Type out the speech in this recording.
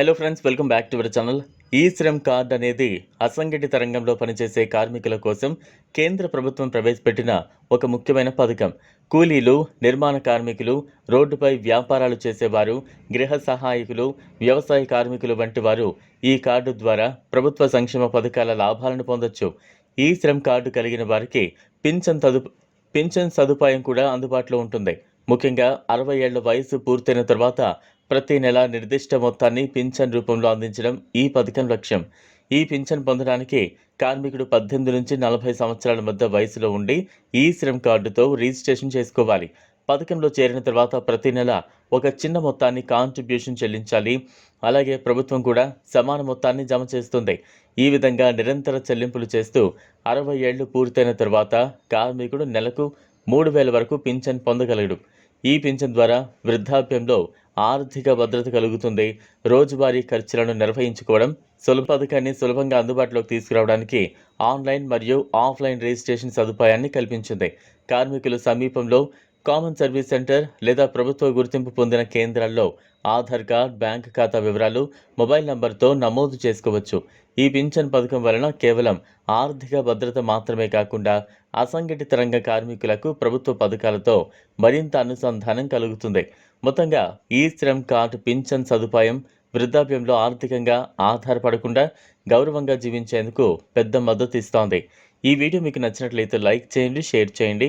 Hello friends welcome back to our channel ఈ Shram card అనేది అసంఘటిత రంగంలో పనిచేసే కార్మికుల కోసం కేంద్ర ప్రభుత్వం ప్రవేశపెట్టిన ఒక ముఖ్యమైన పథకం. కూలీలు నిర్మాణ కార్మికులు రోడ్డుపై వ్యాపారాలు చేసేవారు గృహ సహాయకులు వ్యవసాయ కార్మికులు వంటి వారు ఈ కార్డు ద్వారా ప్రభుత్వ సంక్షేమ పథకాల లాభాలను పొందొచ్చు. ఈ శ్రమ్ కార్డు కలిగిన వారికి పింఛన్ తదు పింఛన్ సదుపాయం కూడా అందుబాటులో ఉంటుంది. ముఖ్యంగా అరవై ఏళ్ళ వయసు పూర్తయిన తర్వాత ప్రతి నెల నిర్దిష్ట మొత్తాన్ని పింఛన్ రూపంలో అందించడం ఈ పథకం లక్ష్యం. ఈ పింఛన్ పొందడానికి కార్మికుడు పద్దెనిమిది నుంచి నలభై సంవత్సరాల మధ్య వయసులో ఉండి ఈ శ్రమ్ కార్డుతో రిజిస్ట్రేషన్ చేసుకోవాలి. పథకంలో చేరిన తర్వాత ప్రతి నెల ఒక చిన్న మొత్తాన్ని కాంట్రిబ్యూషన్ చెల్లించాలి. అలాగే ప్రభుత్వం కూడా సమాన మొత్తాన్ని జమ చేస్తుంది. ఈ విధంగా నిరంతర చెల్లింపులు చేస్తూ అరవై ఏళ్ళు పూర్తయిన తర్వాత కార్మికుడు నెలకు మూడు వేల వరకు పింఛన్ పొందగలడు. ఈ పింఛన్ ద్వారా వృద్ధాప్యంలో ఆర్థిక భద్రత కలుగుతుంది. రోజువారీ ఖర్చులను నిర్వహించుకోవడం సులభ పథకాన్ని సులభంగా అందుబాటులోకి తీసుకురావడానికి ఆన్లైన్ మరియు ఆఫ్లైన్ రిజిస్ట్రేషన్ సదుపాయాన్ని కల్పించింది. కార్మికులు సమీపంలో కామన్ సర్వీస్ సెంటర్ లేదా ప్రభుత్వ గుర్తింపు పొందిన కేంద్రాల్లో ఆధార్ కార్డ్ బ్యాంక్ ఖాతా వివరాలు మొబైల్ నంబర్తో నమోదు చేసుకోవచ్చు. ఈ పింఛన్ పథకం వలన కేవలం ఆర్థిక భద్రత మాత్రమే కాకుండా అసంఘటిత రంగ కార్మికులకు ప్రభుత్వ పథకాలతో మరింత అనుసంధానం కలుగుతుంది. మొత్తంగా ఈ శ్రమ్ కార్డ్ పింఛన్ సదుపాయం వృద్ధాప్యంలో ఆర్థికంగా ఆధారపడకుండా గౌరవంగా జీవించేందుకు పెద్ద మద్దతు ఇస్తోంది. ఈ వీడియో మీకు నచ్చినట్లయితే లైక్ చేయండి షేర్ చేయండి.